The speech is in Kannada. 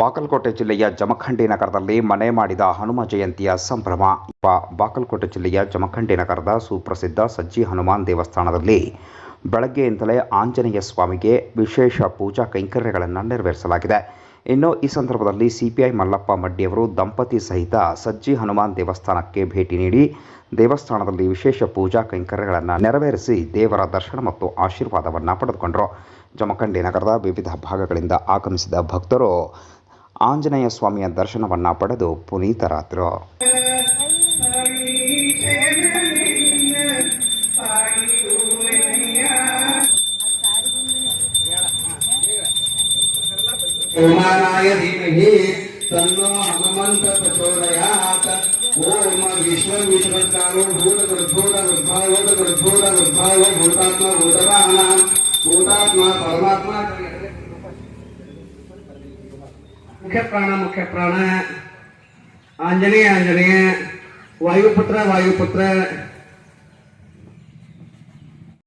ಬಾಗಲಕೋಟೆ ಜಿಲ್ಲೆಯ ಜಮಖಂಡಿ ನಗರದಲ್ಲಿ ಮನೆ ಮಾಡಿದ ಹನುಮ ಜಯಂತಿಯ ಸಂಭ್ರಮ. ಬಾಗಲಕೋಟೆ ಜಿಲ್ಲೆಯ ಜಮಖಂಡಿ ನಗರದ ಸುಪ್ರಸಿದ್ಧ ಸಜ್ಜಿ ಹನುಮಾನ್ ದೇವಸ್ಥಾನದಲ್ಲಿ ಬೆಳಗ್ಗೆಯಿಂದಲೇ ಆಂಜನೇಯ ಸ್ವಾಮಿಗೆ ವಿಶೇಷ ಪೂಜಾ ಕೈಂಕರ್ಯಗಳನ್ನು ನೆರವೇರಿಸಲಾಗಿದೆ. ಇನ್ನು ಈ ಸಂದರ್ಭದಲ್ಲಿ ಸಿಪಿಐ ಮಲ್ಲಪ್ಪ ಮಡ್ಡಿಯವರು ದಂಪತಿ ಸಹಿತ ಸಜ್ಜಿ ಹನುಮಾನ್ ದೇವಸ್ಥಾನಕ್ಕೆ ಭೇಟಿ ನೀಡಿ ದೇವಸ್ಥಾನದಲ್ಲಿ ವಿಶೇಷ ಪೂಜಾ ಕೈಂಕರ್ಯಗಳನ್ನು ನೆರವೇರಿಸಿ ದೇವರ ದರ್ಶನ ಮತ್ತು ಆಶೀರ್ವಾದವನ್ನು ಪಡೆದುಕೊಂಡರು. ಜಮಖಂಡಿ ನಗರದ ವಿವಿಧ ಭಾಗಗಳಿಂದ ಆಗಮಿಸಿದ ಭಕ್ತರು ಆಂಜನೇಯ ಸ್ವಾಮಿಯ ದರ್ಶನವನ್ನು ಪಡೆದು ಪುನೀತರಾದರು ఉమానాయ ధీమహి తన్నో హనుమంత ప్రచోదయాత్. ఓం విశ్వం విశ్వకారో భూత వృద్ధోద వృద్ధాయోద వృద్ధోద వృద్ధాయో భూతాత్మ భూతవాహన. భూతాత్మ పరమాత్మ. ಮುಖ್ಯ ಪ್ರಾಣ ಮುಖ್ಯ ಪ್ರಾಣ ಆಂಜನೇಯ ಆಂಜನೇಯ. ವಾಯುಪುತ್ರ ವಾಯುಪುತ್ರ.